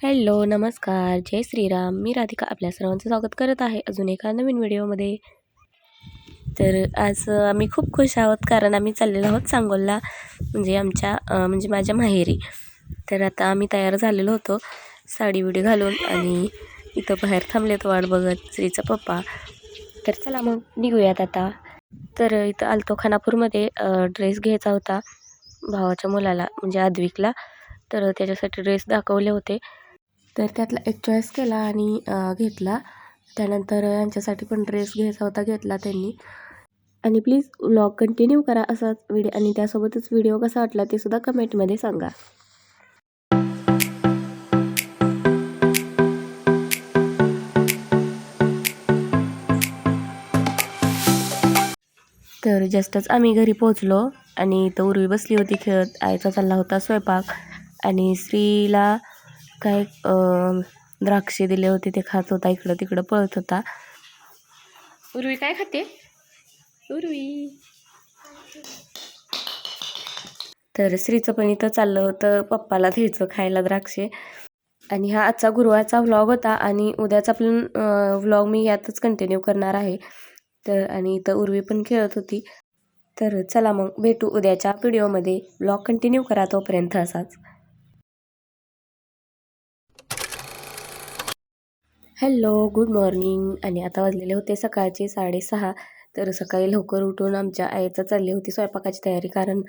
Hello नमस्कार. जय श्रीराम. मी राधिका आपल्या सर्वांचं स्वागत करत आहे अजून एका नवीन व्हिडिओमध्ये. तर आज आम्ही खूप खुश आहोत कारण आम्ही चाललेलो आहोत सांगोलला म्हणजे आमच्या म्हणजे माझ्या माहेरी. तर आता आम्ही तयार झालेलो होतो साडी विडी घालून आणि इथं बाहेर थांबलेत वाट बघत श्रीचा पप्पा. तर चला मग निघूयात आता. तर इथं आलतो खानापूरमध्ये ड्रेस घ्यायचा होता भावाच्या मुलाला म्हणजे आद्विकला. तर त्याच्यासाठी ड्रेस दाखवले होते. तर त्यातला एक चॉईस केला आणि घेतला. त्यानंतर यांच्यासाठी पण ड्रेस घ्यायचा होता घेतला त्यांनी. आणि प्लीज व्लॉग कंटिन्यू करा असाच व्हिडिओ आणि त्यासोबतच व्हिडिओ कसा वाटला ते सुद्धा कमेंटमध्ये सांगा. तर जस्टच आम्ही घरी पोहोचलो आणि तो उर्वी बसली होती खेळत. आईचा चालला होता स्वयंपाक. आणि स्त्रीला काय अं, द्राक्षे दिले होते ते खात होता इकडं तिकडं पळत होता. उर्वी काय खाते? उर्वी. तर श्रीचं पण इथं चाललं होतं पप्पाला द्यायचं खायला द्राक्षे. आणि हा आजचा गुरुवारचा व्लॉग होता आणि उद्याचा पण व्लॉग मी यातच कंटिन्यू करणार आहे. तर आणि इथं उर्वी पण खेळत होती. तर चला मग भेटू उद्याच्या व्हिडिओमध्ये व्लॉग कंटिन्यू करा तोपर्यंत असाच. Hello good morning. आणि आता वाजलेले होते सकाळचे साडेसहा. तर सकाळी लवकर उठून आमच्या आईचा चालली होती स्वयंपाकाची तयारी कारण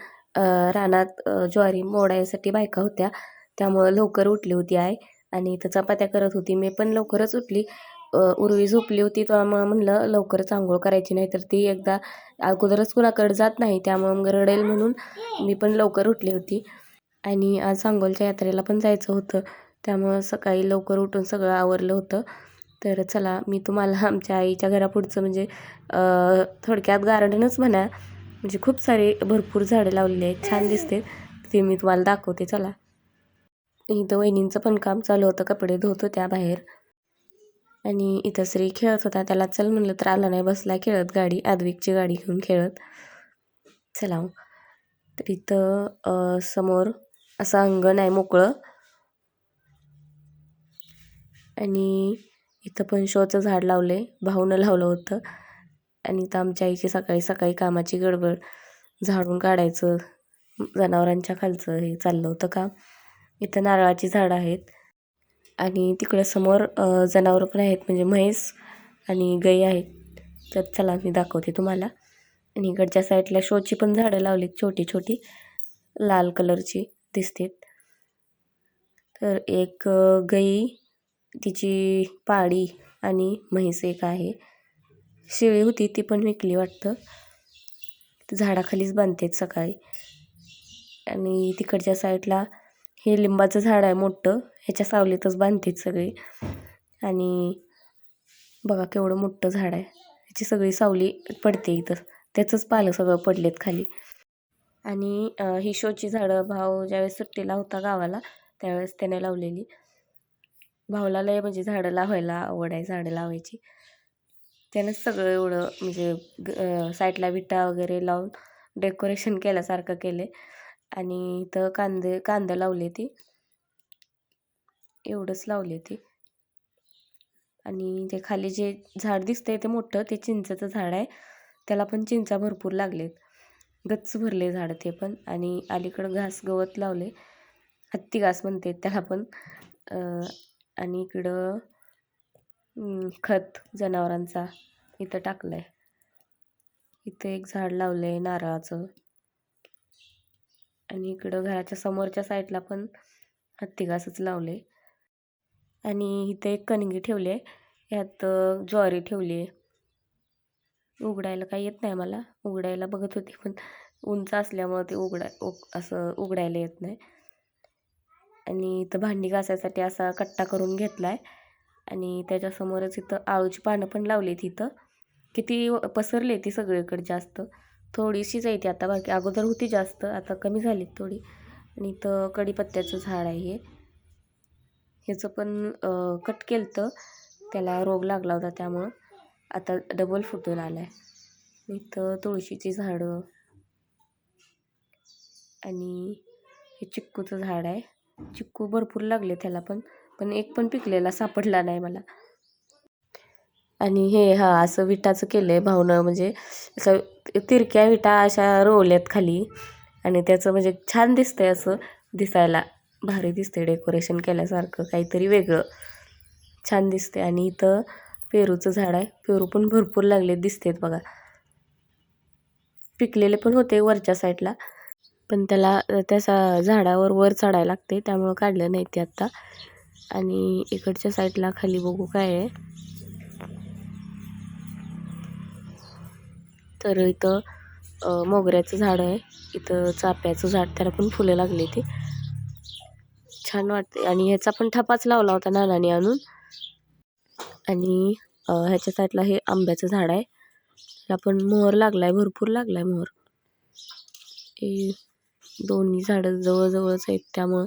रानात ज्वारी मोडायसाठी बायका होत्या. त्यामुळं लवकर उठली होती आई. आणि इथं चपात्या करत होती. मी पण लवकरच उठली. उर्वी झोपली होती. त्यामुळं म्हणलं लवकरच आंघोळ करायची. नाही तर ती एकदा अगोदरच कुणाकडे जात नाही. त्यामुळं मग रडेल म्हणून मी पण लवकर उठली होती. आणि आज सांगोलच्या यात्रेला पण जायचं होतं. त्यामुळं सकाळी लवकर उठून सगळं आवरलं होतं. तर चला मी तुम्हाला आमच्या आईच्या घरापुढचं म्हणजे थोडक्यात गार्डनच म्हणा म्हणजे खूप सारे भरपूर झाडं लावलेली आहेत. छान दिसते. ते मी तुम्हाला दाखवते. चला. इथं वहिनींचं पण काम चालू होतं. कपडे धुत होत्या बाहेर. आणि इथं श्री खेळत होता. त्याला चल म्हणलं तर आला नाही. बसला खेळत गाडी. आद्विकची गाडी घेऊन खेळत. चला मग. तर इथं समोर असं अंगण आहे मोकळं. आणि इथं पण शोचं झाड लावलं आहे भाऊनं लावलं होतं. आणि इथं आमच्या आईची सकाळी सकाळी कामाची गडबड. झाडून काढायचं. जनावरांच्या खालचं हे चाललं होतं काम. इथं नारळाची झाडं आहेत. आणि तिकडं समोर जनावरं पण आहेत. म्हणजे म्हैस आणि गाई आहेत. तर चला मी दाखवते तुम्हाला. आणि इकडच्या साईडला शोची पण झाडं लावलीत छोटी छोटी. लाल कलरची दिसतात. तर एक गई तिची पाळी आणि म्हैस एक आहे. शेळी होती ती पण विकली वाटतं. झाडाखालीच बांधतात सकाळी. आणि तिकडच्या साईडला हे लिंबाचं झाड आहे मोठं ह्याच्या सावलीतच बांधतात सगळी. आणि बघा केवढं मोठं झाड आहे. ह्याची सगळी सावली पडते इथं. त्याचंच पालं सगळं पडलेत खाली. आणि ही शोची झाडं भाऊ ज्यावेळेस सुट्टीला होता गावाला त्यावेळेस त्याने लावलेली. भाऊला लय म्हणजे झाडं लावायला आवड आहे झाडं लावायची. त्यानंच सगळं एवढं म्हणजे ग- साईडला विटा वगैरे लावून डेकोरेशन केल्यासारखं केले आणि इथं कांदे कांदं लावले ती. एवढंच लावले ती. आणि ते खाली जे झाड दिसतंय ते मोठं ते चिंचाचं झाड आहे. त्याला पण चिंचा भरपूर लागलेत. गच्च भरले झाड ते पण. आणि अलीकडं घास गवत लावले हत्ती घास म्हणते त्याला पण. आणि इकडं खत जनावरांचा इथं टाकलं आहे इथं एक झाड लावलं आहे नारळाचं. आणि इकडं घराच्या समोरच्या साईडला पण हत्ती घासच लावले आणि इथे एक कणगी ठेवली आहे यात ज्वारी ठेवली आहे उघडायला काही येत नाही मला उघडायला बघत होते पण उंच असल्यामुळं ते उघडा उग असं उघडायला येत नाही. आणि इथं भांडी घासायसाठी असा कट्टा करून घेतला आहे आणि त्याच्यासमोरच इथं आळूची पानं पण लावली इथं. किती पसरली ती सगळीकडे जास्त. थोडीशीच आहे ती आता बाकी अगोदर होती जास्त आता कमी झाली थोडी. आणि इथं कढीपत्त्याचं झाड आहे हे. ह्याचं पण कट केलं तर त्याला रोग लागला होता त्यामुळं. आता डबल फुटून आला आहे इथं तुळशीची झाडं. आणि हे चिक्कूचं झाड आहे. चिक्कू भरपूर लागले त्याला पण पण एक पण पिकलेला सापडला नाही मला. आणि हे हा असं विटाचं केलं आहे भावनं म्हणजे असं तिरक्या विटा अशा रोवल्यात खाली. आणि त्याचं म्हणजे छान दिसतंय असं दिसायला. भारी दिसते डेकोरेशन केल्यासारखं काहीतरी वेगळं. छान दिसते आणि इथं पेरूचं झाड आहे. पेरू पण भरपूर लागले दिसतेत बघा. पिकलेले पण होते वरच्या साईडला. पण त्याला त्या झाडावर वर चढायला लागते त्यामुळं काढलं नाही ते आत्ता आणि इकडच्या साईडला खाली बघू काय आहे. तर इथं मोगऱ्याचं झाड आहे. इथं चाप्याचं झाड त्याला पण फुलं लागली ती छान वाटते. आणि ह्याचा पण ठपाच लावला होता नानाने आणून. आणि ह्याच्या साईडला हे आंब्याचं झाड आहे. त्याला पण मोहर लागला आहे भरपूर लागला आहे मोहर. ए दोन्ही झाडं जवळजवळच आहेत त्यामुळं.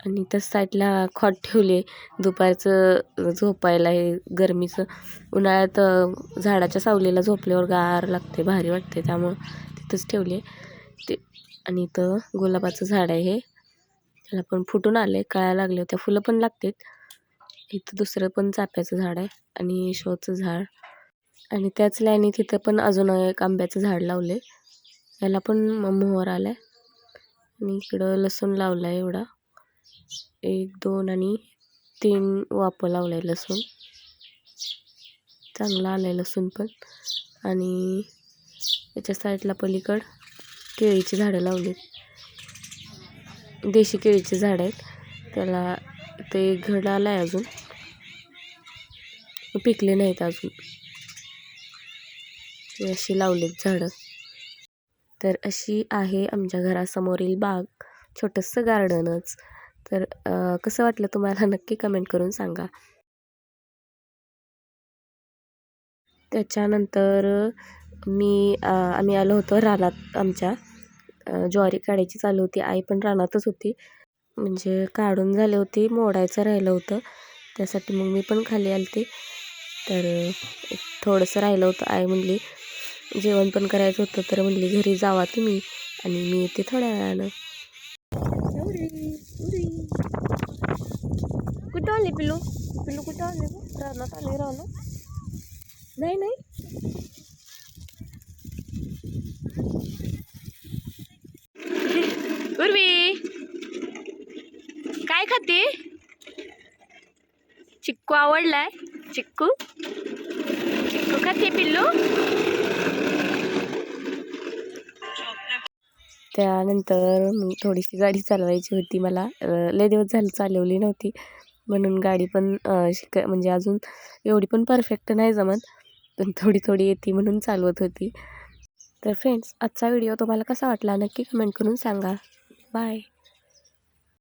आणि त्या साईडला खॉट ठेवले. दुपारचं झोपायला हे गरमीचं. उन्हाळ्यात झाडाच्या सावलीला झोपल्यावर गार लागते भारी वाटते त्यामुळं तिथंच ठेवले. ते आणि इथं गुलाबाचं झाड आहे हे. त्याला पण फुटून आले कळायला लागले त्या फुलं पण लागतात. इथं दुसरं पण चाफ्याचं झाड आहे आणि शोचं झाड. आणि त्याच लाईनी तिथं पण अजून एक आंब्याचं झाड लावलं आहे याला पण मोहर आला आहे आणि इकडं लसूण लावला आहे एवढा. एक दोन आणि तीन वापं लावलं आहे लसूण. चांगला आला आहे लसूण पण. आणि याच्या साईडला पलीकड केळीची झाडं लावलीत. देशी केळीची झाडं आहेत. त्याला ते घड आलं आहे अजून. पिकले नाहीत अजून. मी अशी लावलीत झाडं. तर अशी आहे आमच्या घरासमोरील बाग. छोटंसं गार्डनच. तर कसं वाटलं तुम्हाला नक्की कमेंट करून सांगा. त्याच्यानंतर मी आम्ही आलो होतो रानात आमच्या. ज्वारी काढायची चालू होती. आई पण रानातच होती. म्हणजे काढून झाले होते मोडायचं राहिलं होतं. त्यासाठी मग मी पण खाली आलते. तर थोडंसं राहिलं होतं. आई म्हणली जेवण पण करायचं होतं तर म्हणली घरी जावा तुम्ही आणि मी येते थोड्या वेळानं. कुठं आले पिलू पिलू कुठं आले रानात आले रानात. नाही नाही. उर्वी काय खाते? चिक्कू आवडलाय. चिक्कू? चिक्कू खाते पिल्लू? त्यानंतर थोडीशी गाडी चालवायची होती मला. लय दिवस झालं चालवली नव्हती. म्हणून गाडी पण शिक म्हणजे अजून एवढी पण परफेक्ट नाही जमत. पण थोडी थोडी येते म्हणून चालवत होती. तर फ्रेंड्स आजचा व्हिडिओ तुम्हाला कसा वाटला नक्की कमेंट करून सांगा. बाय.